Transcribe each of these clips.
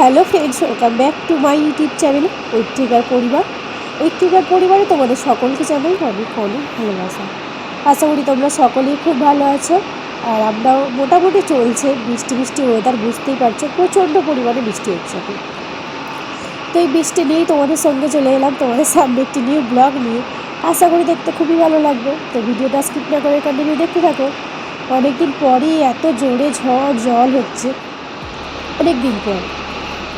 Hello friends welcome back to my YouTube channel ঐট্রিকার পরিবার। ঐট্রিকার পরিবারে তোমাদের সকলকে জানাই অনেক অনেক ভালোবাসা। আশা করি তোমরা সকলেই খুব ভালো আছো, আর আমরাও মোটামুটি চলছে, বৃষ্টি বৃষ্টি ওয়েদার বুঝতেই পারছ, প্রচণ্ড পরিমাণে বৃষ্টি হচ্ছে। তো এই বৃষ্টি নিয়েই তোমাদের সঙ্গে চলে এলাম, তোমাদের সামনে একটি নিউ ব্লগ নিয়ে। আশা করি দেখতে খুবই ভালো লাগবে, তো ভিডিওটা স্কিপ না করে কন্টিনিউ দেখতে থাকো। অনেকদিন পরেই এত জোরে ঝড়, জল হচ্ছে অনেক দিন পর।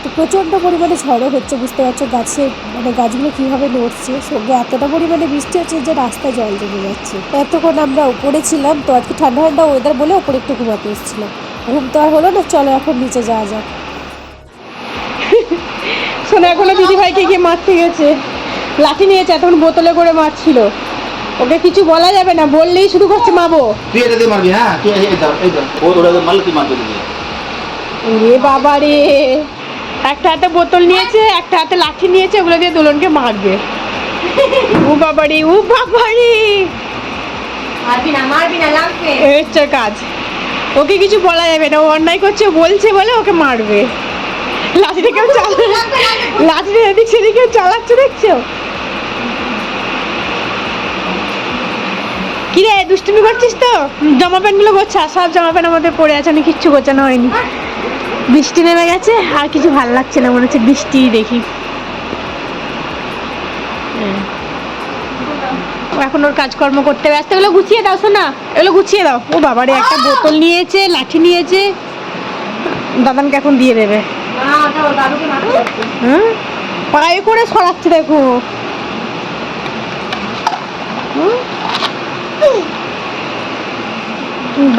তো প্রচণ্ড পরিমাণে ঝড়ও হচ্ছে বুঝতে পারছ? গাছে মানে গাছগুলো কীভাবে নড়ছে সঙ্গে এতটা পরিমাণে বৃষ্টি হচ্ছে যে রাস্তায় জল জমে যাচ্ছে। এতক্ষণ আমরা উপরে ছিলাম তো আজকে ঠান্ডা ঠান্ডা ওয়েদার বলে ওপরে একটু ঘুমাতে এসেছিলাম। ঘুম তো আর হলো না চলো এখন নিচে যাওয়া যাক। শোনো এখনও দিদি ভাইকে গিয়ে মারতে গেছে। লাঠি নিয়েছে এতক্ষণ বোতলে করে মারছিল। ওকে কিছু বলা যাবে না বললেই শুধু করছে মাবো তুই এটা দিয়ে মারবি হ্যাঁ? তুই এই ধর এই ধর ও ওটা মারলে তুই মারবি রে বাবা রে একটা হাতে বোতল নিয়েছে একটা হাতে লাঠি নিয়েছে ওগুলো দিয়ে দোলনকে মারবে। ও বাবা রে ও বাবা রে মারবি না মারবি না লাগবে। এই হচ্ছে কাজ। ওকে কিছু বলা যাবে না ও অন্যায় করছে বলছে বলে ওকে মারবে। লাঠিটা কেউ চালা লাঠিটা এদিক সেদিক কেউ চালাচ্ছে দেখছ? কি রে দুষ্টুমি করছিস তো? জামা প্যান্টগুলো গোছা সব জামা প্যান্ট আমাদের পরে আছে অনেক কিচ্ছু গোছানো হয়নি। বৃষ্টি নেমে গেছে, আর কিছু ভালো লাগছে না, মনে হচ্ছে বৃষ্টি দেখি। এখন ওর কাজকর্ম করতে ব্যস্ত, এগুলো গুছিয়ে দাও শোনা এগুলো গুছিয়ে দাও। ও বাবারে, একটা বোতল নিয়েছে, লাঠি নিয়েছে। দাদানকে এখন দিয়ে দেবে। পায়ে করে সরাচ্ছে দেখো?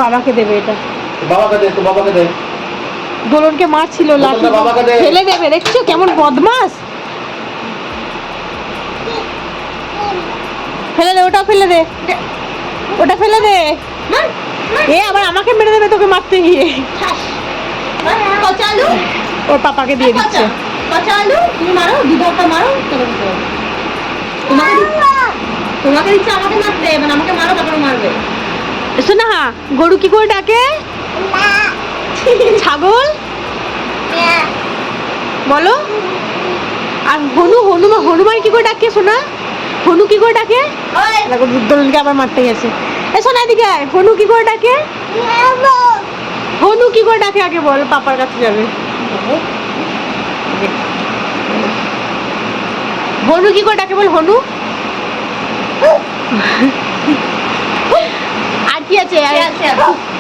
বাবাকে দেবে এটা। বাবাকে দে তো বাবাকে দে। দোলনকে মারছিল লাঠি। ফেলে দেবে দেখছ কেমন বদমাস? ফেলে দে ওটাও ফেলে দে। ওটা ফেলে দে। এ আবার আমাকে মেরে দেবে তোকে মারতে গিয়ে। ওর পাপাকে দিয়ে দিচ্ছে। তুমি মারো মারো তোমাকে তোমাকে দিচ্ছে আমাকে মারতে। মানে আমাকে মারো তারপরে মারবে। শোনা গরু কি করে ডাকে? ছাগল? বলো। আর হনু হনুমান হনুমান কি করে ডাকে শোনা হনু কি করে ডাকে? দুর্দলনকে আবার মারতে গেছে। এ শোনা এদিকে আয়। হনু কি করে ডাকে? হনু কি করে ডাকে আগে বল পাপার কাছে যাবে। হনু কি করে ডাকে বল হনু? আর কি আছে।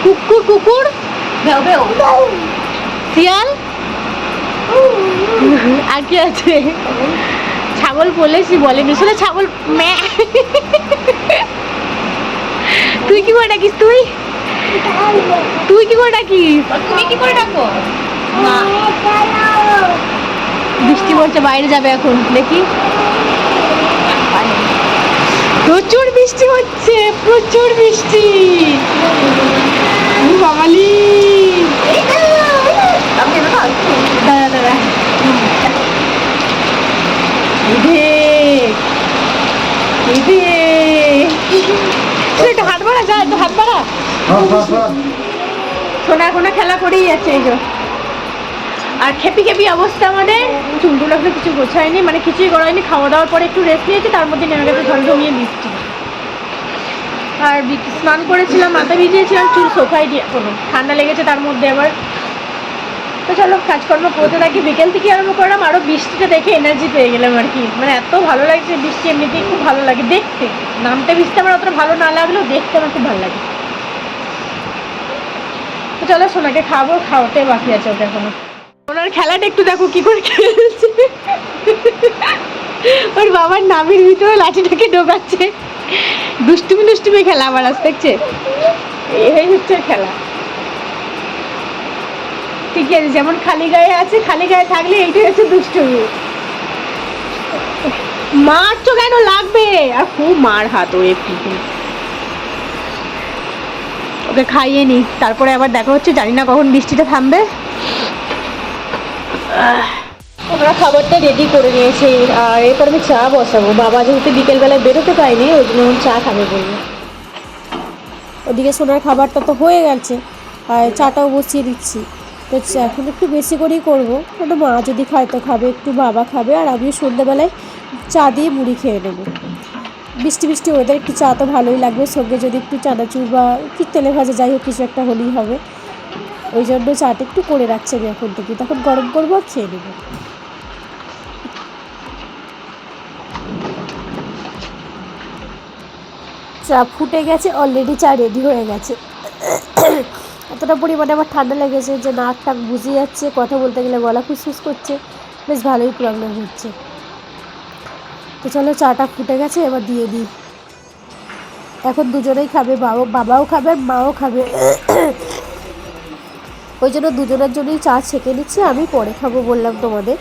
কুকুর কুকুর? শিয়াল আর কি আছে? ছাগল বলেছি বলেনি শুনে ছাগল ম্যা। তুই কি করে ডাকিস তুই? তুই কি করে ডাকিস? তুমি কি করে ডাকো? বৃষ্টি বলছে বাইরে যাবে এখন দেখি। প্রচুর বৃষ্টি হচ্ছে প্রচুর বৃষ্টি। ও বাবালি আমি এটা তো আসছি। দাঁড়া দাঁড়া এই দেখ এই একটু হাত বাড়া যা একটু হাত বাড়া। সোনা এখনও খেলা করেই যাচ্ছে এই যে। আর খেপি খেপি অবস্থা আমাদের। চুলগুলো এখনও কিছু গোছায়নি মানে কিছুই হয়নি খাওয়া দাওয়ার পরে একটু রেস্ট নিয়েছি তার মধ্যে নেমে গেছে ঝমঝমিয়ে বৃষ্টি আর স্নান করেছিলাম মাথা ভিজিয়েছিলাম চুল সোফায় দিয়ে এখনও ঠান্ডা লেগেছে তার মধ্যে আবার। তো চলো, কাজকর্ম করতে থাকি। বিকেল থেকে আরম্ভ করলাম আরও বৃষ্টিটা দেখে এনার্জি পেয়ে গেলাম আর কি। মানে এত ভালো লাগছে বৃষ্টি এমনিতেই খুব ভালো লাগে। দেখতে, নামতে বৃষ্টি আমার অতটা ভালো না লাগলেও দেখতে আমার খুব ভালো লাগে। তো চলো, সোনাকে খাব, খাওয়াতে বাকি আছে ওটা এখনও। ওনার খেলাটা একটু দেখো কি করে খেলছে। ওর বাবার নামের ভিতরে লাঠিটাকে ঢোকাচ্ছে দুষ্টুমি দুষ্টুমি খেলা আবার আজ দেখছে। এই হচ্ছে খেলা। ঠিকই আছে, যেমন খালি গায়ে আছে, খালি গায়ে থাকলে এইটাই হচ্ছে দুষ্টুমি। মারছো কেন লাগবে? আর খুব মার হাত ওরে পিঠে ওকে খাইয়ে নি তারপরে আবার দেখা হচ্ছে, জানি না কখন বৃষ্টিটা থামবে। আমরা খাবারটা রেডি করে নিয়েছি, আর এরপর আমি চা বসাবো। বাবা যেহেতু বিকেলবেলায় বেরোতে পাইনি ওই জন্য চা খাবে বলব ওদিকে সোনার খাবারটা তো হয়ে গেছে, আর চাটাও বসিয়ে দিচ্ছি। তো এখন একটু বেশি করেই করব। কারণ মা যদি খায় তো খাবে, একটু বাবা খাবে, আর আমিও সন্ধ্যেবেলায় চা দিয়ে মুড়ি খেয়ে নেব। বৃষ্টি বৃষ্টি ওয়েদার একটু চা তো ভালোই লাগবে, সঙ্গে যদি একটু চানাচুর বা কি তেলে ভাজা যাই হোক, কিছু একটা হলেই হবে। ওই জন্য চাটা একটু করে রাখছি আমি এখন থেকে তখন গরম করব আর খেয়ে নেব। চা ফুটে গেছে অলরেডি চা রেডি হয়ে গেছে। এতটা পরিমাণে আমার ঠান্ডা লেগেছে যে নাক টাক বুঝে যাচ্ছে, কথা বলতে গেলে গলা ফুসফুস করছে। বেশ ভালোই প্রবলেম হচ্ছে। তো চলো চাটা ফুটে গেছে, এবার দিয়ে দিই। এখন দুজনেই খাবে, বাবা, বাবাও খাবে, মাও খাবে। ওই জন্য দুজনের জন্যই চা ছেঁকে নিচ্ছি, আমি পরে খাব বললাম তোমাদের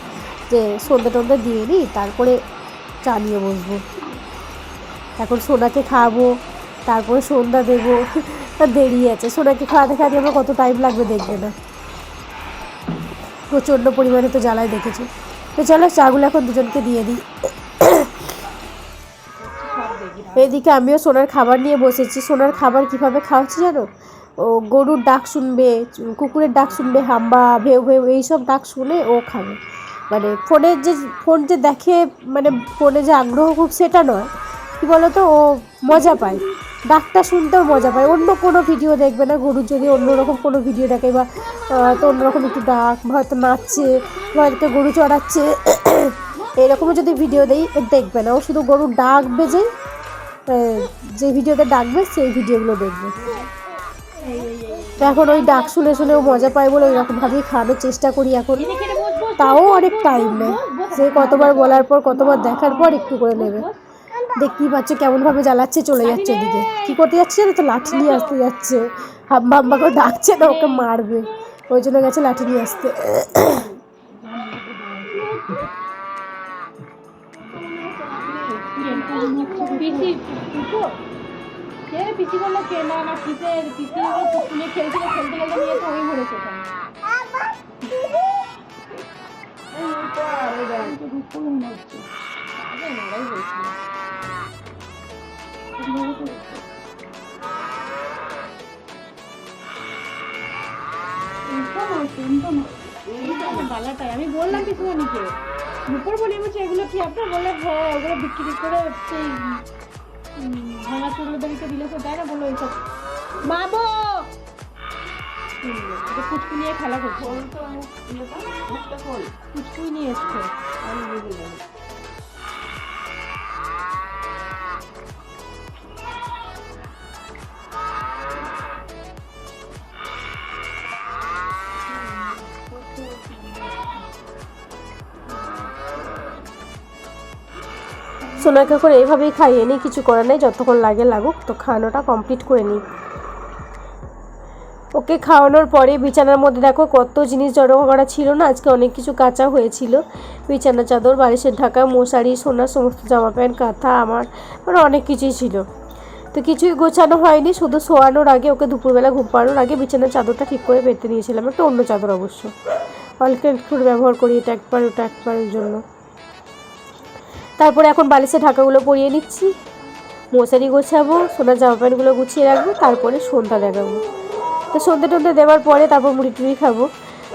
যে সন্ধ্যে টন্ধে দিয়ে নিই, তারপরে চা নিয়ে বসবো। এখন সোনাকে খাওয়াবো তারপরে সন্ধ্যা দেবো। দেরি আছে। সোনাকে খাওয়াতে খাওয়াতে আমার কত টাইম লাগবে দেখবে না। প্রচণ্ড পরিমাণে তো জ্বালায় দেখেছি। তো চলো, চাগুলো এখন দুজনকে দিয়ে দিই। এদিকে আমিও সোনার খাবার নিয়ে বসেছি। সোনার খাবার কীভাবে খাওয়াচ্ছি জানো? ও গরুর ডাক শুনবে, কুকুরের ডাক শুনবে, হাম্বা, ভেউ ভেউ, এইসব ডাক শুনে ও খাবে। মানে ফোনের যে, ফোন যে দেখে মানে ফোনে যে আগ্রহ খুব সেটা নয়। কী বলতো? ও মজা পায়। ডাকটা শুনতেও মজা পায়। অন্য কোনো ভিডিও দেখবে না। গরুর যদি অন্যরকম কোনো ভিডিও দেখে বা তো অন্যরকম একটু ডাক হয়তো নাচছে, বা হয়তো গরু চড়াচ্ছে, এরকমও যদি ভিডিও দেই, দেখবে না। ও শুধু গরুর ডাক বেজে যে ভিডিওতে ডাকবে, সেই ভিডিওগুলো দেখবে। এখন ওই ডাক শুনে শুনে ও মজা পায় বলে ওইরকমভাবেই খাওয়ানোর চেষ্টা করি এখন। তাও অনেক টাইম নেয়। সে কতবার বলার পর, কতবার দেখার পর একটু করে নেবে। দেখতেই পাচ্ছ কেমনভাবে জ্বালাচ্ছে চলে যাচ্ছে ওদিকে কী করতে যাচ্ছে তো? লাঠি নিয়ে আসতে যাচ্ছে। হাম্বা হাম্বা করে ডাকছে না ওকে মারবে। ওই জন্য গেছে লাঠি নিয়ে আসতে। পিসি বলল কে? না পিসি খেলছিল খেলতে খেলতে নিয়ে তো ওই ঘুরেছে ওখানে। আমি বললাম পিসুমণিকে দুপুর বলি বলছি এগুলো কি আপনার বলে হ্যাঁ ওগুলো বিক্রি করে সেই ভাঙা চুরোদারিতে দিলে তো দেয় না বলল এইসব বাবু ফুচকু নিয়ে খেলা করছে। ফুচকুই নিয়ে এসছে। আমি বুঝি সোনাকে করে এইভাবেই খাইয়ে নিই, কিছু করার নেই, যতক্ষণ লাগে লাগুক, তো খাওয়ানোটা কমপ্লিট করে নিই। ওকে খাওয়ানোর পরে বিছানার মধ্যে দেখো কত জিনিস জড়ো করা ছিল না, আজকে অনেক কিছু কাঁচা হয়েছিল। বিছানা চাদর, বালিশের ঢাকা, মশারি সোনার সমস্ত জামা প্যান্ট, কাঁথা, আমার মানে অনেক কিছুই ছিল। তো কিছুই গোছানো হয়নি, শুধু শোয়ানোর আগে ওকে দুপুরবেলা ঘুম পাড়ানোর আগে বিছানার চাদরটা ঠিক করে পেতে নিয়েছিলাম, একটা অন্য চাদর অবশ্য। অল্টারনেট ব্যবহার করি, এটা একবার, ওটা একবারের জন্য। তারপরে এখন বালিশের ঢাকাগুলো পরিয়ে নিচ্ছি। মশারি গোছাবো, সোনার জামা প্যান্টগুলো গুছিয়ে রাখব, তারপরে সন্ধ্যা দেখাবো। তো সন্ধ্যে টন্ধে দেওয়ার পরে তারপর মুড়ি টুড়ি খাব।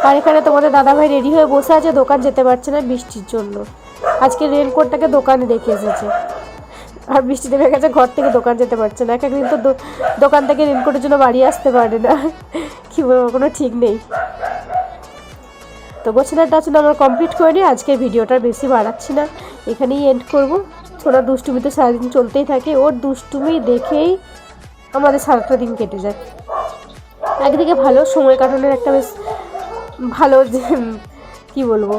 আর এখানে তোমাদের দাদাভাই রেডি হয়ে বসে আছে, দোকান যেতে পারছে না বৃষ্টির জন্য। আজকে রেনকোটটাকে দোকানে রেখে এসেছে আর বৃষ্টি নেমে গেছে, ঘর থেকে দোকান যেতে পারছে না। এক একদিন তো দোকান থেকে রেনকোটের জন্য বাড়ি আসতে পারে না। কী বলব, কোনো ঠিক নেই। তো গোছানোর টাছানো আমরা কমপ্লিট করে নিই আজকের ভিডিওটা বেশি বাড়াচ্ছি না। এখানেই এন্ড করব। ছোটা দুষ্টুমি তো সারাদিন চলতেই থাকে ওর দুষ্টুমি দেখেই আমাদের সারাটা দিন কেটে যায়। একদিকে ভালো সময় কাটানোর একটা বেশ ভালো কী বলব।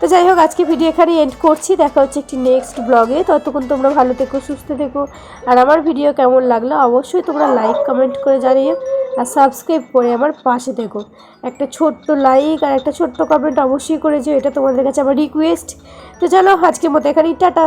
তো যাই হোক, আজকে ভিডিও এখানে এন্ড করছি। দেখা হচ্ছে একটি নেক্সট ব্লগে ততক্ষণ তোমরা ভালো থেকো, সুস্থ থেকো। আর আমার ভিডিও কেমন লাগল অবশ্যই তোমরা লাইক কমেন্ট করে জানিও। আর সাবস্ক্রাইব করে আমার পাশে দেখো একটা ছোট্ট লাইক আর একটা ছোট্ট কমেন্ট অবশ্যই করে যেও এটা তোমাদের কাছে আমার রিকোয়েস্ট তো চলো আজকের মতো এখানেই, টাটা।